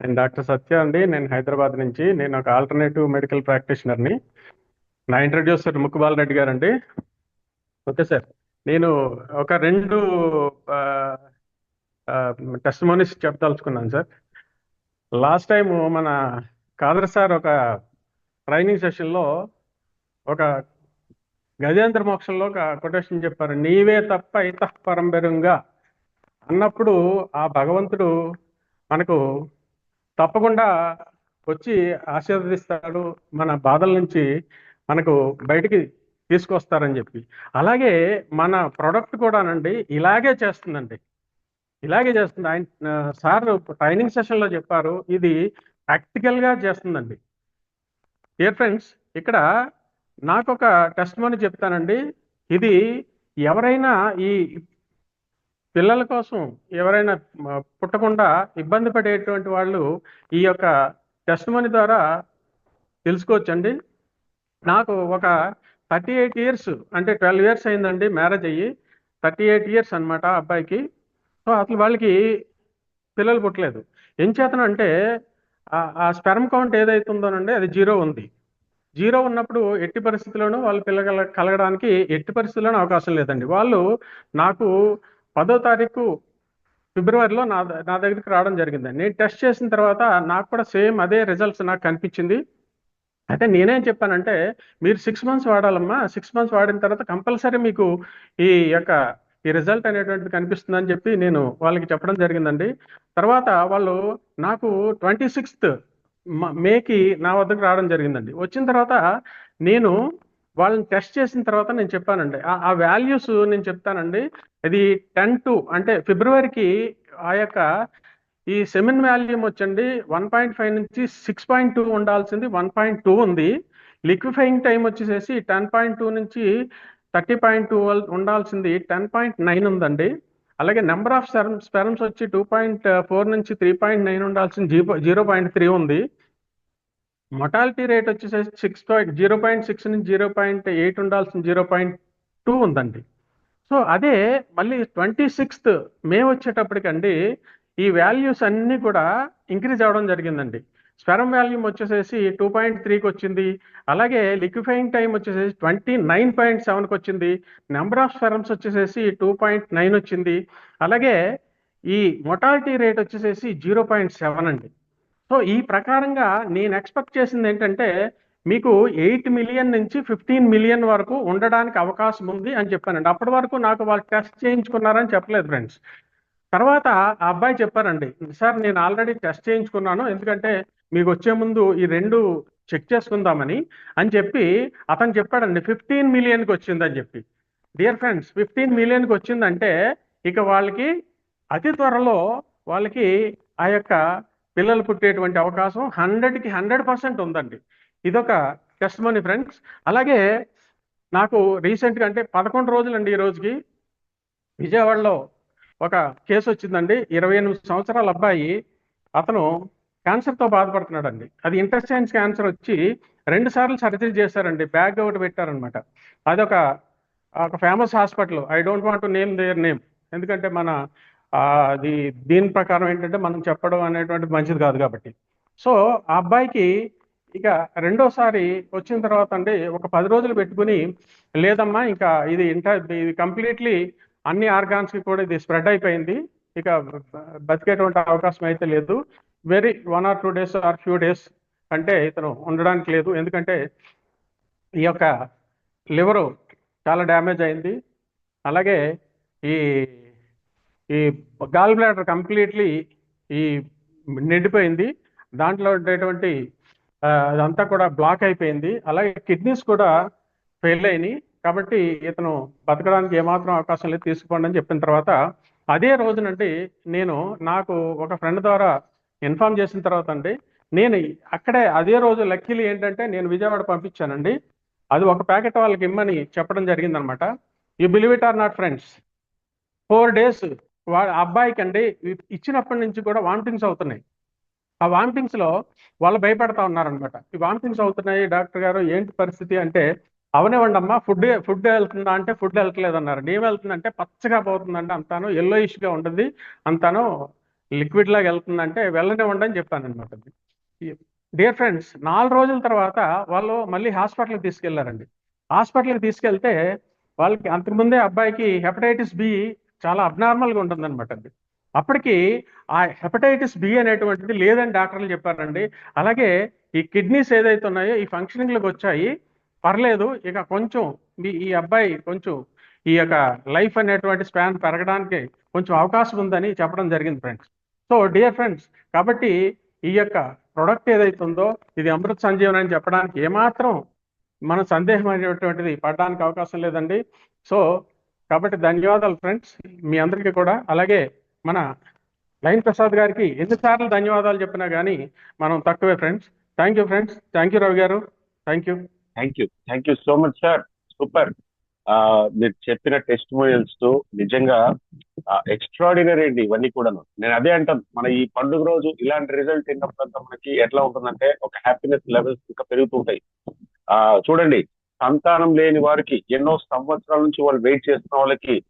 నేను డాక్టర్ సత్య అండి. నేను హైదరాబాద్ నుంచి. నేను ఒక ఆల్టర్నేటివ్ మెడికల్ ప్రాక్టీషనర్ని నా. ఇంట్రడ్యూసర్ ముక్కుబాల్ రెడ్డి గారండి. Okay sir. నేను ఒక రెండు టెస్ట్ మోనిస్ చెప్పదలుచుకున్నాను సార్. లాస్ట్ టైం మన కాదర్ సార్ ఒక ట్రైనింగ్ సెషన్లో ఒక గజేంద్ర మోక్షంలో ఒక కొటేషన్ చెప్పారు. నీవే తప్ప ఇత పరంబెరుంగా అన్నప్పుడు ఆ భగవంతుడు మనకు తప్పకుండా వచ్చి ఆశీర్వదిస్తాడు మన బాధల నుంచి మనకు బయటికి తీసుకొస్తారని చెప్పి. అలాగే మన ప్రొడక్ట్ కూడానండి ఇలాగే చేస్తుందండి. ఇలాగే చేస్తుంది. ఆయన సార్ ట్రైనింగ్ సెషన్లో చెప్పారు. ఇది ప్రాక్టికల్గా చేస్తుందండి. డియర్ ఫ్రెండ్స్ ఇక్కడ నాకు ఒక టెస్ట్ మని చెప్తానండి. ఇది ఎవరైనా ఈ పిల్లల కోసం ఎవరైనా పుట్టకుండా ఇబ్బంది పడేటువంటి వాళ్ళు ఈ యొక్క టెస్ట్ మనీ ద్వారా తెలుసుకోవచ్చండి. నాకు ఒక థర్టీ ఎయిట్ ఇయర్స్ అంటే ట్వెల్వ్ ఇయర్స్ అయిందండి మ్యారేజ్ అయ్యి. థర్టీ ఎయిట్ ఇయర్స్ అనమాట అబ్బాయికి. సో అసలు వాళ్ళకి పిల్లలు పుట్టలేదు. ఏం చేతనంటే ఆ స్పెర్మ్ కౌంట్ ఏదైతుందోనండి అది జీరో ఉంది. జీరో ఉన్నప్పుడు ఎట్టి పరిస్థితుల్లోనూ వాళ్ళు పిల్లల కలగడానికి ఎట్టి పరిస్థితుల్లోనూ అవకాశం లేదండి. వాళ్ళు నాకు పదో తారీఖు ఫిబ్రవరిలో నా నా దగ్గరికి రావడం జరిగిందండి. నేను టెస్ట్ చేసిన తర్వాత నాకు కూడా సేమ్ అదే రిజల్ట్స్ నాకు కనిపించింది. అయితే నేనేం చెప్పానంటే మీరు సిక్స్ మంత్స్ వాడాలమ్మా. సిక్స్ మంత్స్ వాడిన తర్వాత కంపల్సరీ మీకు ఈ యొక్క ఈ రిజల్ట్ అనేటువంటిది కనిపిస్తుందని చెప్పి నేను వాళ్ళకి చెప్పడం జరిగిందండి. తర్వాత వాళ్ళు నాకు ట్వంటీ సిక్స్త్ మేకి నా వద్దకు రావడం జరిగిందండి. వచ్చిన తర్వాత నేను వాళ్ళని టెస్ట్ చేసిన తర్వాత నేను చెప్పానండి. ఆ వాల్యూస్ నేను చెప్తానండి. ఇది టెన్ టు అంటే ఫిబ్రవరికి ఆ యొక్క ఈ సెమిన్ వాల్యూమ్ వచ్చండి వన్ పాయింట్ ఫైవ్ నుంచి సిక్స్ పాయింట్ టూ ఉండాల్సింది వన్ పాయింట్ టూ ఉంది. లిక్విఫైయింగ్ టైం వచ్చేసేసి టెన్ పాయింట్ టూ నుంచి థర్టీ పాయింట్ టూ ఉండాల్సింది టెన్ పాయింట్ నైన్ ఉందండి. అలాగే నెంబర్ ఆఫ్ స్పెరమ్స్ స్పెరమ్స్ వచ్చి టూ పాయింట్ ఫోర్ నుంచి త్రీ పాయింట్ నైన్ ఉండాల్సింది జీరో జీరో పాయింట్ త్రీ ఉంది. మొటాలిటీ రేట్ వచ్చేసి six point zero point six నుంచి జీరో పాయింట్ ఎయిట్ ఉండాల్సిన జీరో పాయింట్ టూ ఉందండి. సో అదే మళ్ళీ ట్వంటీ సిక్స్త్ మే వచ్చేటప్పటికండి ఈ వాల్యూస్ అన్నీ కూడా ఇంక్రీజ్ అవ్వడం జరిగిందండి. స్పెరం వాల్యూమ్ వచ్చేసేసి టూ పాయింట్ త్రీకి వచ్చింది. అలాగే లిక్విఫైయింగ్ టైం వచ్చేసేసి ట్వంటీ నైన్ పాయింట్ సెవెన్కి వచ్చింది. నెంబర్ ఆఫ్ స్పెరమ్స్ వచ్చేసేసి టూ పాయింట్ నైన్ వచ్చింది. అలాగే ఈ మొటాలిటీ రేట్ వచ్చేసేసి జీరో పాయింట్ సెవెన్ అండి. సో ఈ ప్రకారంగా నేను ఎక్స్పెక్ట్ చేసింది ఏంటంటే మీకు ఎయిట్ మిలియన్ నుంచి ఫిఫ్టీన్ మిలియన్ వరకు ఉండడానికి అవకాశం ఉంది అని చెప్పానండి. అప్పటి వరకు నాకు వాళ్ళు టెస్ట్ చేయించుకున్నారని చెప్పలేదు ఫ్రెండ్స్. తర్వాత ఆ అబ్బాయి చెప్పారండి సార్ నేను ఆల్రెడీ టెస్ట్ చేయించుకున్నాను ఎందుకంటే మీకు వచ్చే ముందు ఈ రెండు చెక్ చేసుకుందామని అని చెప్పి అతను చెప్పాడండి ఫిఫ్టీన్ మిలియన్కి వచ్చిందని చెప్పి. డియర్ ఫ్రెండ్స్ ఫిఫ్టీన్ మిలియన్కి వచ్చిందంటే ఇక వాళ్ళకి అతి త్వరలో వాళ్ళకి ఆ యొక్క పిల్లలు పుట్టేటువంటి అవకాశం హండ్రెడ్కి హండ్రెడ్ పర్సెంట్ ఉందండి. ఇదొక టెస్ట్ మనీ ఫ్రెండ్స్ అలాగే నాకు రీసెంట్గా అంటే పదకొండు రోజులండి ఈ రోజుకి విజయవాడలో ఒక కేసు వచ్చిందండి. ఇరవై ఎనిమిది సంవత్సరాల అబ్బాయి అతను క్యాన్సర్తో బాధపడుతున్నాడండి. అది ఇంటెస్టైన్స్ క్యాన్సర్ వచ్చి రెండు సార్లు సర్జరీ చేశారండి. బ్యాగ్ ఒకటి పెట్టారనమాట అదొక ఒక famous hospital. I don't want name there name. ఎందుకంటే మన అది దీని ప్రకారం ఏంటంటే మనం చెప్పడం అనేటువంటిది మంచిది కాదు కాబట్టి. సో ఆ అబ్బాయికి ఇక రెండోసారి వచ్చిన తర్వాత అండి ఒక పది రోజులు పెట్టుకుని లేదమ్మా ఇంకా ఇది ఇంటర్ ఇది కంప్లీట్లీ అన్ని ఆర్గాన్స్కి కూడా ఇది స్ప్రెడ్ అయిపోయింది. ఇక బతికేటువంటి అవకాశం అయితే లేదు. Very one or two days or few days అంటే ఇతను ఉండడానికి లేదు. ఎందుకంటే ఈ యొక్క లివరు చాలా డ్యామేజ్ అయింది. అలాగే ఈ ఈ గాల్ బ్లాడర్ కంప్లీట్లీ ఈ నిండిపోయింది. దాంట్లో ఉండేటువంటి అదంతా కూడా బ్లాక్ అయిపోయింది. అలాగే కిడ్నీస్ కూడా ఫెయిల్ అయినాయి. కాబట్టి ఇతను బతకడానికి ఏమాత్రం అవకాశం లేదు. తీసుకోండి అని చెప్పిన తర్వాత అదే రోజునండి నేను నాకు ఒక ఫ్రెండ్ ద్వారా ఇన్ఫామ్ చేసిన తర్వాత అండి నేను అక్కడే అదే రోజు లక్కీలు ఏంటంటే నేను విజయవాడ పంపించానండి. అది ఒక ప్యాకెట్ వాళ్ళకి ఇమ్మని చెప్పడం జరిగిందనమాట. You believe it or not friends four days వాడు అబ్బాయికి అండి ఇచ్చినప్పటి నుంచి కూడా వామిటింగ్స్ అవుతున్నాయి. ఆ వామిటింగ్స్లో వాళ్ళు భయపడతా ఉన్నారనమాట. ఈ వామిటింగ్స్ అవుతున్నాయి డాక్టర్ గారు ఏంటి పరిస్థితి అంటే అవనివ్వండి అమ్మా ఫుడ్ ఫుడ్ వెళ్తుందా అంటే ఫుడ్ వెళ్తలేదు అన్నారు ఏం వెళ్తుందంటే పచ్చగా పోతుందంటే అంతాను ఎల్లో ఇష్యూగా ఉంటుంది అంతాను లిక్విడ్ లాగా వెళ్తుందంటే వెళ్ళనివ్వండి అని చెప్పాను అనమాట డియర్ ఫ్రెండ్స్ నాలుగు రోజుల తర్వాత వాళ్ళు మళ్ళీ హాస్పిటల్కి తీసుకెళ్ళారండి. హాస్పిటల్కి తీసుకెళ్తే వాళ్ళకి అంతకుముందే అబ్బాయికి హెపటైటిస్ బి చాలా అబ్నార్మల్గా ఉంటుందన్నమాట అండి అప్పటికి ఆ హెపటైటిస్ బి అనేటువంటిది లేదని డాక్టర్లు చెప్పారండి. అలాగే ఈ కిడ్నీస్ ఏదైతే ఉన్నాయో ఈ ఫంక్షనింగ్లకు వచ్చాయి పర్లేదు ఇక కొంచెం మీ ఈ అబ్బాయి కొంచెం ఈ యొక్క లైఫ్ అనేటువంటి స్పాన్ పెరగడానికి కొంచెం అవకాశం ఉందని చెప్పడం జరిగింది ఫ్రెండ్స్ సో డియర్ ఫ్రెండ్స్ కాబట్టి ఈ యొక్క ప్రొడక్ట్ ఏదైతే ఉందో ఇది అమృత్ సంజీవన్ అని చెప్పడానికి ఏమాత్రం మన సందేహం అనేటువంటిది పడడానికి అవకాశం లేదండి. సో కాబట్టి ధన్యవాదాలు ఫ్రెండ్స్. మీ అందరికీ కూడా. అలాగే మన లైన్ ప్రసాద్ గారికి ఎన్నిసార్లు ధన్యవాదాలు చెప్పినా కానీ మనం తక్కువే friends. Thank you friends. Thank you Ravi గారు. Thank you. Thank you. Thank you so much sir. Super. మీరు చెప్పిన టెస్ట్ మోయల్స్తో నిజంగా ఎక్స్ట్రాడినరీ అండి ఇవన్నీ కూడాను. నేను అదే అంటాను. మన ఈ పండుగ రోజు ఇలాంటి రిజల్ట్ తిన్నప్పుడంతా మనకి ఎట్లా ఉంటుందంటే ఒక హ్యాపీనెస్ లెవెల్స్ ఇంకా పెరుగుతుంటాయి ఆ చూడండి. సంతానం లేని వారికి ఎన్నో సంవత్సరాల నుంచి వాళ్ళు వెయిట్ చేస్తున్న వాళ్ళకి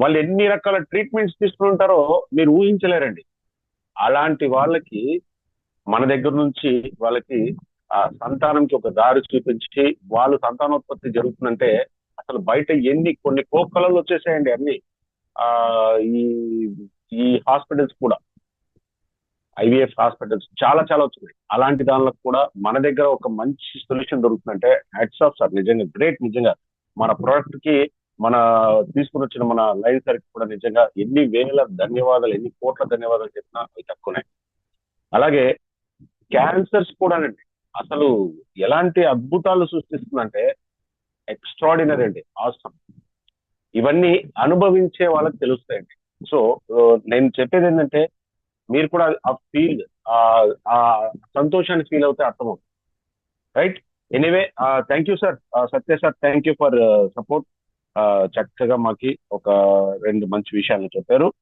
వాళ్ళు ఎన్ని రకాల ట్రీట్మెంట్స్ తీసుకుంటారో మీరు ఊహించలేరండి. అలాంటి వాళ్ళకి మన దగ్గర నుంచి వాళ్ళకి ఆ సంతానంకి ఒక దారి చూపించి వాళ్ళు సంతానోత్పత్తి జరుగుతుందంటే అసలు బయట ఎన్ని కొన్ని కోకలలు వచ్చేసాయండి అన్ని. ఆ ఈ ఈ హాస్పిటల్స్ కూడా. ఐవీఎఫ్ హాస్పిటల్స్ చాలా చాలా వచ్చినాయి అలాంటి దానిలో కూడా మన దగ్గర ఒక మంచి సొల్యూషన్ దొరుకుతుందంటే హ్యాట్స్ ఆఫ్ సార్. నిజంగా గ్రేట్ నిజంగా. మన ప్రోడక్ట్కి మన తీసుకుని వచ్చిన మన లైన్ సార్ కూడా నిజంగా ఎన్ని వేల ధన్యవాదాలు ఎన్ని కోట్ల ధన్యవాదాలు చెప్పినా అవి తక్కువనే. అలాగే క్యాన్సర్స్ కూడానండి. అసలు ఎలాంటి అద్భుతాలు సృష్టిస్తుందంటే ఎక్స్ట్రాడినరీ అండి. ఆసమ్ ఇవన్నీ అనుభవించే వాళ్ళకి తెలుస్తాయండి. సో నేను చెప్పేది ఏంటంటే మీరు కూడా ఆ ఫీల్ ఆ సంతోషాన్ని ఫీల్ అవుతే అర్థమవుతుంది. Right? Anyway thank you sir. Satya sir thank you for support. చక్కగా మాకి ఒక రెండు మంచి విషయాలను చెప్పారు.